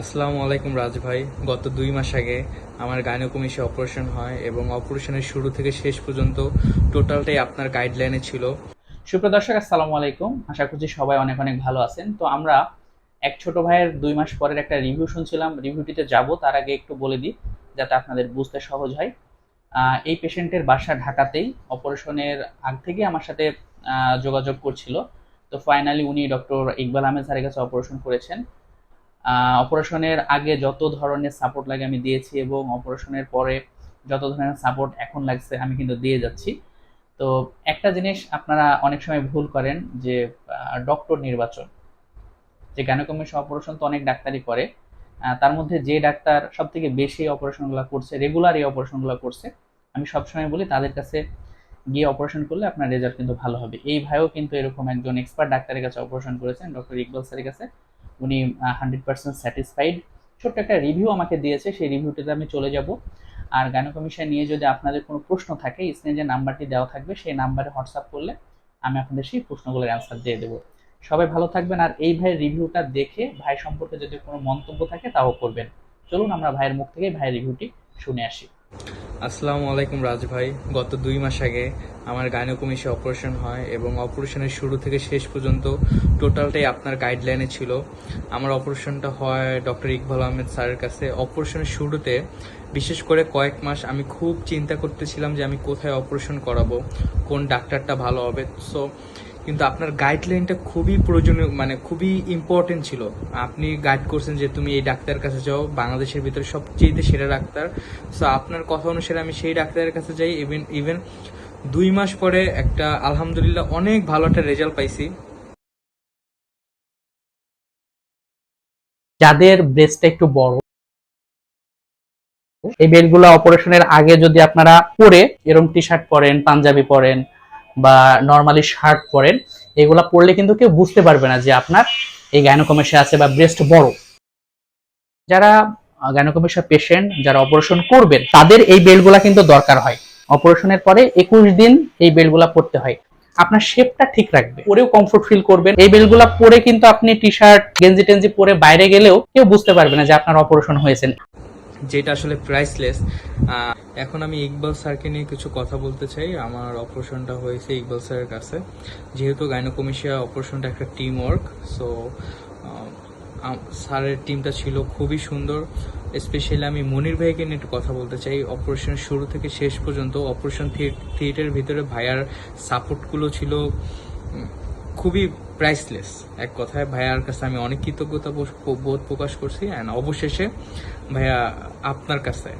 আসসালামু আলাইকুম রাজ ভাই। গত দুই মাস আগে আমার গাইনোকমিশে অপারেশন হয় এবং অপারেশনের শুরু থেকে শেষ পর্যন্ত টোটালটাই আপনার গাইডলাইনে ছিল। সুপ্রিয় দর্শক, আসসালামু আলাইকুম। আশা করছি সবাই অনেক অনেক ভালো আছেন। তো আমরা এক ছোট ভাইয়ের দুই মাস পরের একটা রিভিউ শুনছিলাম। রিভিউটিতে যাব, তার আগে একটু বলে দিই, যাতে আপনাদের বুঝতে সহজ হয়। এই পেশেন্টের বাসা ঢাকাতেই অপারেশনের আগ থেকে আমার সাথে যোগাযোগ করছিল। তো ফাইনালি উনি ডক্টর ইকবাল আহমেদ স্যারের কাছে অপারেশন করেছেন। অপারেশনের আগে যত ধরনের সাপোর্ট লাগে আমি দিয়েছি এবং অপারেশনের পরে যত ধরনের সাপোর্ট এখন লাগছে আমি কিন্তু দিয়ে যাচ্ছি। তো একটা জিনিস আপনারা অনেক সময় ভুল করেন যে ডক্টর নির্বাচন। যে গ্যানোকমিশন অপারেশন তো অনেক ডাক্তারই করে তার মধ্যে যে ডাক্তার সব থেকে বেশি অপারেশনগুলো করছে রেগুলার এই অপারেশনগুলো করছে, আমি সবসময় বলি তাদের কাছে গিয়ে অপারেশন করলে আপনার রেজাল্ট কিন্তু ভালো হবে। এই ভাইও কিন্তু এরকম একজন এক্সপার্ট ডাক্তারের কাছে অপারেশন করেছেন ডক্টর ইকবাল স্যারের কাছে। উনি হান্ড্রেড পার্সেন্ট স্যাটিসফাইড ছোট্ট একটা রিভিউ আমাকে দিয়েছে, সেই রিভিউটাতে আমি চলে যাব। আর গাইনোকমিশন নিয়ে যদি আপনাদের কোনো প্রশ্ন থাকে, স্ক্রিনে যে নাম্বারটি দেওয়া থাকবে, সেই নাম্বারে হোয়াটসঅ্যাপ করলে আমি আপনাদের সেই প্রশ্নগুলোর অ্যান্সার দিয়ে দেবো। সবাই ভালো থাকবেন, আর এই ভাইয়ের রিভিউটা দেখে ভাই সম্পর্কে যদি কোনো মন্তব্য থাকে, তাও করবেন। চলুন আমরা ভাইয়ের মুখ থেকে ভাইয়ের রিভিউটি শুনে আসি। আসসালামু আলাইকুম রাজ ভাই। গত দুই মাস আগে আমার গাইনোকমিশে অপারেশন হয় এবং অপারেশনের শুরু থেকে শেষ পর্যন্ত টোটালটাই আপনার গাইডলাইনে ছিল। আমার অপারেশনটা হয় ডক্টর ইকবাল আহমেদ স্যারের কাছে। অপারেশনের শুরুতে বিশেষ করে কয়েক মাস আমি খুব চিন্তা করতেছিলাম যে আমি কোথায় অপারেশন করাবো, কোন ডাক্তারটা ভালো হবে। সো কিন্তু আপনার গাইডলাইনটা খুবই প্রয়োজনীয় মানে খুবই ইম্পর্টেন্ট ছিল। আপনি গাইড করছেন যে তুমি এই ডাক্তারের কাছে যাও, বাংলাদেশের ভিতরে সবচেয়ে সেরা ডাক্তার। সো আপনার কথা অনুসারে আমি সেই ডাক্তারের কাছে যাই ইভেন ইভেন দুই মাস পরে একটা আলহামদুলিল্লাহ অনেক ভালো একটা রেজাল্ট পাইছি। যাদের ব্রেস্টটা একটু বড়, এই বেলগুলো অপারেশনের আগে যদি আপনারা পরে এরকম টি শার্ট পরেন, পাঞ্জাবি পরেন বা নর্মালি শার্ট পরেন, এগুলা পরলে কিন্তু কেউ বুঝতে পারবে না যে আপনার এই গাইনোকমেশিয়া আছে বা ব্রেস্ট বড়। যারা গাইনোকমেশিয়া পেশেন্ট যারা অপারেশন করবেন, তাদের এই বেলগুলা কিন্তু দরকার হয়। অপারেশনের পরে একুশ দিন এই বেলগুলা পরতে হয়। আপনার শেপটা ঠিক রাখবে। পরেও কমফোর্ট ফিল করবেন। এই বেলগুলা পরে কিন্তু আপনি টি শার্ট গেঞ্জি টেঞ্জি পরে বাইরে গেলেও কেউ বুঝতে পারবে না যে আপনার অপারেশন হয়েছে। যেটা আসলে প্রাইসলেস এখন আমি ইকবাল স্যারকে নিয়ে কিছু কথা বলতে চাই। আমার অপারেশনটা হয়েছে ইকবাল স্যারের কাছে। যেহেতু গাইনোকমিশিয়া অপারেশনটা একটা টিম ওয়ার্ক সো স্যারের টিমটা ছিল খুবই সুন্দর। স্পেশালি আমি মনির ভাইকে নিয়ে একটু কথা বলতে চাই। অপারেশন শুরু থেকে শেষ পর্যন্ত অপারেশন থিয়েটারের ভিতরে ভাইয়ার সাপোর্টগুলো ছিল খুবই প্রাইসলেস এক কথায়, ভাইয়ার কাছে আমি অনেক কৃতজ্ঞতা বোধ প্রকাশ করছি অ্যান্ড অবশেষে ভাইয়া আপনার কাছে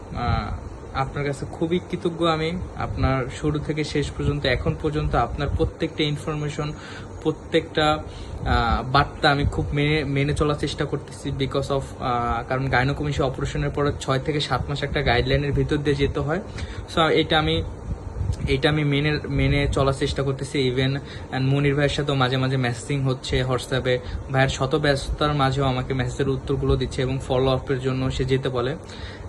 আপনার কাছে খুবই কৃতজ্ঞ আমি। আপনার শুরু থেকে শেষ পর্যন্ত, এখন পর্যন্ত আপনার প্রত্যেকটা ইনফরমেশন প্রত্যেকটা বার্তা আমি খুব মেনে মেনে চলার চেষ্টা করতেছি বিকজ অফ কারণ গাইনোকমিশি অপারেশনের পরে ছয় থেকে সাত মাস একটা গাইডলাইনের ভিতর দিয়ে যেতে হয়। সো এটা আমি এটা আমি মেনে মেনে চলার চেষ্টা করতেছি ইভেন অ্যান্ড মনির ভাইয়ের সাথেও মাঝে মাঝে মেসেজিং হচ্ছে হোয়াটসঅ্যাপে। ভাইয়ের শত ব্যস্ততার মাঝেও আমাকে মেসেজের উত্তরগুলো দিচ্ছে এবং ফলো আপের জন্য সে যেতে বলে।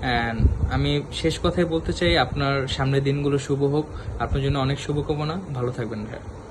অ্যান্ড আমি শেষ কথায় বলতে চাই, আপনার সামনের দিনগুলো শুভ হোক। আপনার জন্য অনেক শুভকামনা। ভালো থাকবেন, ভাইয়া।